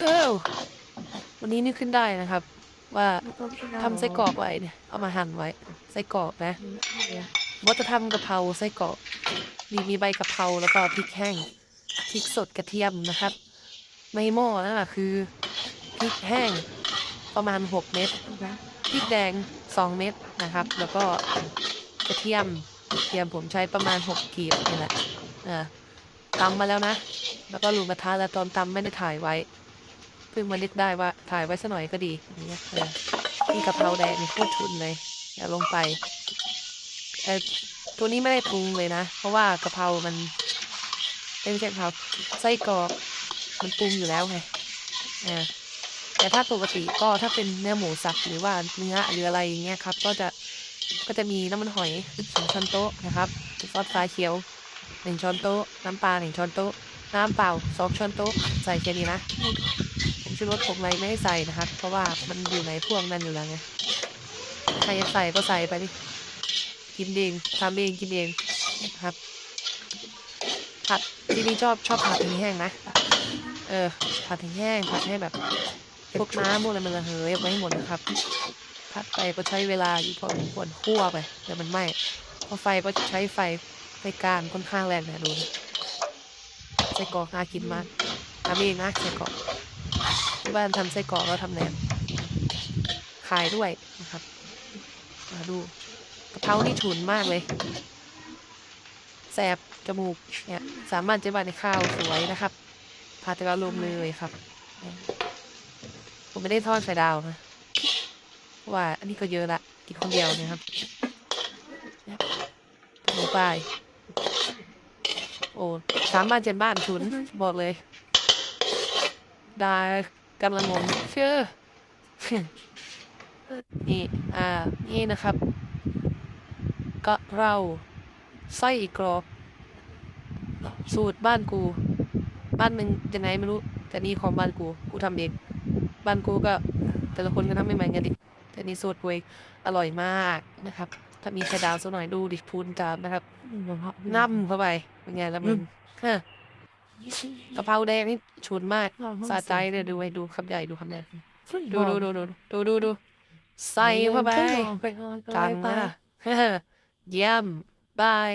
เออวันนี้นึกขึ้นได้นะครับ ว่าทำไส้กรอกไว้เนี่ยเอามาหั่นไว้ไส้กรอกนะว่าจะทำกะเพราไส้กรอกมีมีใบกะเพราแล้วก็พริกแห้งพริกสดกระเทียมนะครับ ในหม้อนั่นแหะคือพริกแห้งประมาณ 6 เม็ดพริกแดง 2 เม็ดนะครับ แล้วก็กระเทียมกระเทียมผมใช้ประมาณ 6 กีบนี่แหละอ่าตำมาแล้วนะ แล้วก็ลูกกระทะแล้วตอนตำไม่ได้ถ่ายไว้ เพิ่งมานึกได้ว่าถ่ายไว้สักหน่อยก็ดีอย่างเงี้ยเออนี่กะเพราแดงนี่โคตรชุนเลยอย่าลงไปเออตัวนี้ไม่ได้ปรุงเลยนะ เพราะว่ากะเพรามันเอ้ยไม่ใช่กะเพราไส้กรอกมันปรุงอยู่แล้วไงอ่าแต่ถ้าปกติก็ถ้าเป็นเนื้อหมูสับหรือว่าเนื้อหรืออะไรอย่างเงี้ยครับ ก็จะก็จะมีน้ำมันหอยสองช้อนโต๊ะนะครับซอสฟ้าเขียวหนึ่งช้อนโต๊ะน้ำปลาหนึ่งช้อนโต๊ะน้ำเปล่าสองช้อนโต๊ะใส่แค่นี้นะ ชูรสผมอะไรไม่ให้ใส่นะครับเพราะว่ามันอยู่ในพวกนั้นอยู่แล้วไงใครจะใส่ก็ใส่ไปดิกินเองทำเองกินเองนะครับ ผัดที่นี่ชอบชอบผัดแห้งนะเออผัดแห้งผัดให้แบบพวกน้ำพวกอะไรมันระเหยออกมาให้หมดนะครับผัดไปก็ใช้เวลาอยู่พอสมควรคั่วไปเดี๋ยวมันไหม้พราะไฟก็ใช้ไฟไฟกลางค่อนข้างแรงนะดูนะไส้กรอกน่ากินมากทำเองนะไส้กรอก ที่บ้านทำไส้กรอกแล้วทำแหนมขายด้วยนะครับ มาดูกะเพรานี่ฉุนมากเลยแสบจมูกเนี่ยสามารถจะบานในข้าวสวยนะครับพาแต่ละลมเลยครับ ผมไม่ได้ทอดไข่ดาวนะเพราะว่าอันนี้ก็เยอะละกินคนเดียวนะครับหมูปลายโอ้สามบ้านเจ็ดบ้านฉุนบอกเลย ดากำลังงงเชื่อนี่ อ่า นี่นะครับ ก็เราไส้กรอกสูตรบ้านกู บ้านมึงยังไงไม่รู้ แต่นี่ของบ้านกู กูทำเอง บ้านกูก็ แต่ละคนก็ทำไม่เหมือนกันดิ แต่นี่สูตรกูเองอร่อยมากนะครับ ถ้ามีไข่ดาวสักหน่อยดูดิพูนจามนะครับน้ำเข้าไป เป็นไงละมึงฮะ กะเพราแดงนี่ฉุนมากสะใจเลยดูไว้ดูคำใหญ่ดูคำใหญ่ดูดูดูดูดูดูดูใส่เข้าไปจังนะเยี่ยมบาย